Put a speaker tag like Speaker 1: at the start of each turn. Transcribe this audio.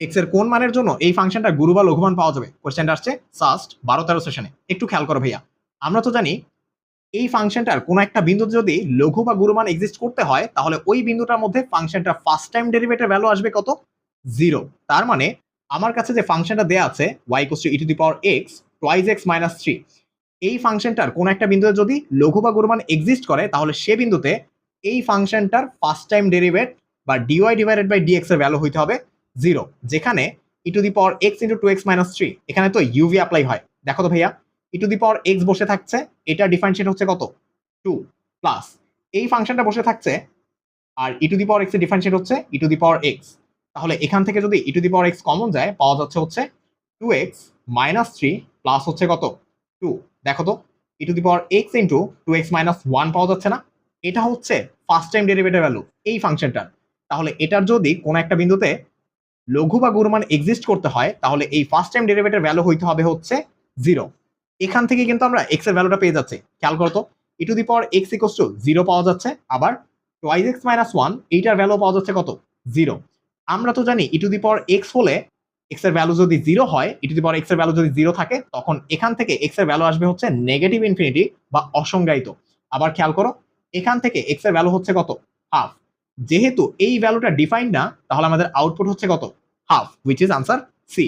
Speaker 1: এক্সের কোন মানের জন্য এই ফাংশনটা গুরু বা লঘুমান পাওয়া যাবে? কোশ্চেনটা আসছে সাস্ট বারো তেরো সেশনে একটু খেয়াল করো ভাইয়া। আমরা তো জানি এই ফাংশনটার কোনো একটা বিন্দুতে যদি লঘু বা গুরুমান এক্সিস্ট করতে হয়, তাহলে ওই বিন্দুটার মধ্যে ফাংশনটার ফার্স্ট টাইম ডেরিভেটিভ ভ্যালু আসবে কত? জিরো তার মানে আমার কাছে যে ফাংশনটা দেয়া আছে Y equals two e the power x twice x minus three এই ফাংশনটার কোন একটা বিন্দুতে যদি লঘু বা গুরুমান এক্সিস্ট করে, তাহলে সে বিন্দুতে এই ফাংশনটার ফার্স্ট টাইম ডেরিভেট বা ডিওয়াই ডিভাইডেড বাই ডিএক্স এর ভ্যালু হইতে হবে। জিরো, যেখানে e to the power x into two x minus three এখানে তো ইউভি অ্যাপ্লাই হয়। দেখো তো ভাইয়া ই টু দি পাওয়ার এক্স বসে থাকছে, এটা ডিফারেন্সিয়েট হচ্ছে কত? টু প্লাস এই ফাংশনটা বসে থাকছে, আর ই টু দি পাওয়ার এক্সের ডিফারেন্সিয়েট হচ্ছে e to the power x তাহলে এখান থেকে যদি e to the power x common যায়, পাওয়া যাচ্ছে হচ্ছে two x minus three plus হচ্ছে কত? টু দেখো তো e to the power x into two x minus one পাওয়া যাচ্ছে না। এটা হচ্ছে ফার্স্ট টাইম ডেরিভেটিভ ভ্যালু এই ফাংশনটার তাহলে এটার যদি কোনো একটা বিন্দুতে লঘু বা গুরুমান এক্সিস্ট করতে হয়, তাহলে এই ফার্স্ট টাইম ডেরিভেটিভ ভ্যালু হইতে হবে হচ্ছে জিরো এখান থেকে কিন্তু আমরা এক্সের ভ্যালুটা পেয়ে যাচ্ছি। খেয়াল করো তো e to the power x equals to zero পাওয়া যাচ্ছে, আবার টোয়াইজ এক্স মাইনাস ওয়ান এইটার ভ্যালু পাওয়া যাচ্ছে কত? জিরো আমরা তো জানি e to the power x হলে এক্সের ভ্যালু যদি জিরো হয় ই টু দি পাওয়ার এক্সের ভ্যালু যদি জিরো থাকে, তখন এখান থেকে এক্সের ভ্যালু আসবে হচ্ছে নেগেটিভ ইনফিনিটি বা অসংজ্ঞায়িত। আবার খেয়াল করো, এখান থেকে এক্সের ভ্যালু হচ্ছে কত? হাফ যেহেতু এই ভ্যালুটা ডিফাইন না, তাহলে আমাদের আউটপুট হচ্ছে কত? Half which is answer C